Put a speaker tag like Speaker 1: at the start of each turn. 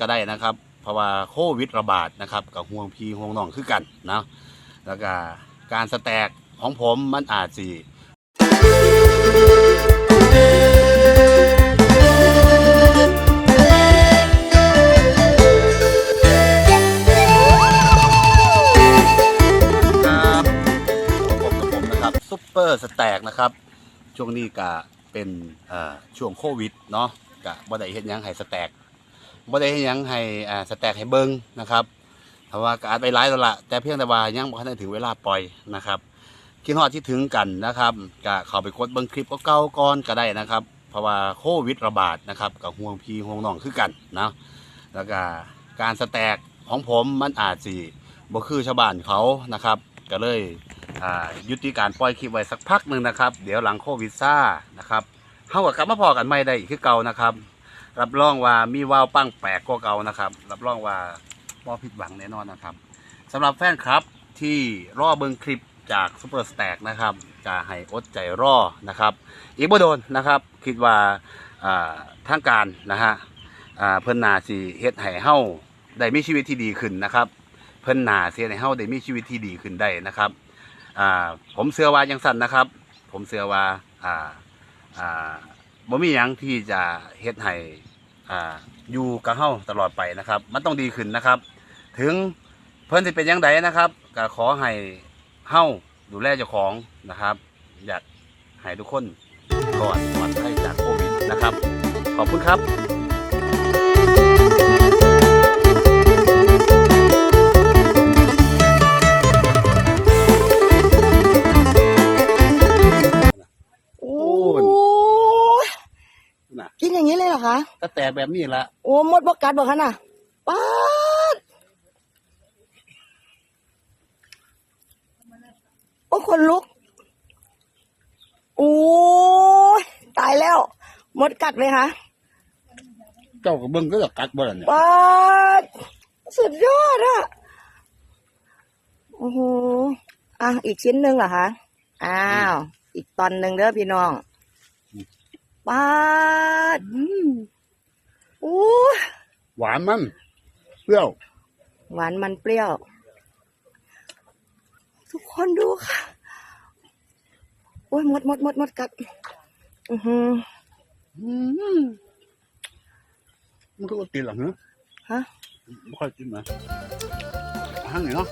Speaker 1: ก็ได้นะครับ เพราะว่าโควิดระบาดนะครับกับห่วงพี่ห่วงน้องคือกันนะแล้วก็การสแต็กของผมมันอาจสิครับพบกับผมนะครับซุปเปอร์สแต็กนะครับ ช่วงนี้ก็เป็นเอ่อช่วงโควิดเนาะก็บ่ได้เฮ็ดหยังให้สแต็ก บ่ได้เฮ็ดหยังให้อ่าสแต็กให้เบิ่งนะครับเพราะว่าก็อาจไปหลายแล้วละแต่เพียงแต่ว่ายังบ่ทันได้ถึงเวลาปล่อยนะครับคิดฮอดที่ถึงกันนะครับก็เข้าไปกดเบิ่งคลิปเก่าๆก่อนก็ได้นะครับ เพราะว่าโควิดระบาดนะครับกับห่วงพี่ห่วงน้องคือกันนะแล้วก็การสแต็กของผมมันอาจสิบ่คือชาวบ้านเขานะครับ ก็เลยอ่ายุติการปล่อยคลิปไว้สักพักหนึ่งนะครับ เดี๋ยวหลังโควิดซ่านะครับเฮากับกลับมาพอกันไม่ได้อีกคือเก่านะครับ รับรองว่ามีวาวปั้งแปลกกว่าเก่านะครับ รับรองว่าบ่ผิดหวังแน่นอนนะครับสำหรับแฟนครับที่รอเบิ่งคลิปจากซูเปอร์สแต็กนะครับจะให้อดใจรอนะครับ อีกบ่โดนนะครับ คิดว่าทางการนะฮะเพิ่นนาสิเฮ็ดให้เฮาได้มีชีวิตที่ดีขึ้นนะครับ เพิ่นนาเฮ็ดให้เฮาได้มีชีวิตที่ดีขึ้นได้นะครับผมเชื่อว่ายังสั่นนะครับ ผมเชื่อว่าอ่าอ่า บ่มีหยังที่จะเฮ็ดให้อ่าอยู่กับเฮาตลอดไปนะครับ มันต้องดีขึ้นนะครับ ถึงเพิ่นสิเป็นยังไงนะครับก็ขอให้เฮาดูแลเจ้าของนะครับ อยากให้ทุกคนก่อนปลอดภัยจากโควิดนะครับ ขอบคุณครับ น่ะ
Speaker 2: กินอย่างนี้เลยเหรอคะ
Speaker 1: ก็แต่แบบนี้ละ
Speaker 2: โอ้มดบกัดบอกคะน่ะป๊าดโอ้คนลุกโอ้ยตายแล้ว มดกัดไหมคะ
Speaker 1: เจ้าก็เบิ่งก็จะกัดบ่ล่ะเนี่ย
Speaker 2: ป๊าดสุดยอดอะโอ้โหอะอีกชิ้นหนึ่งเหรอคะอ้าว อีกตอนหนึ่งเด้อพี่น้อง ป๊าดโอ้ย
Speaker 1: หวานมัน เปรี้ยว
Speaker 2: หวานมันเปรี้ยว ทุกคนดูค่ะ โอ้ยหมดหมดหมดหมดกัด อือหือ
Speaker 1: อืมมันก็ติดหรอกเนอะ
Speaker 2: ฮะ
Speaker 1: ไม่ค่อยกินนะห้างนี่เนาะ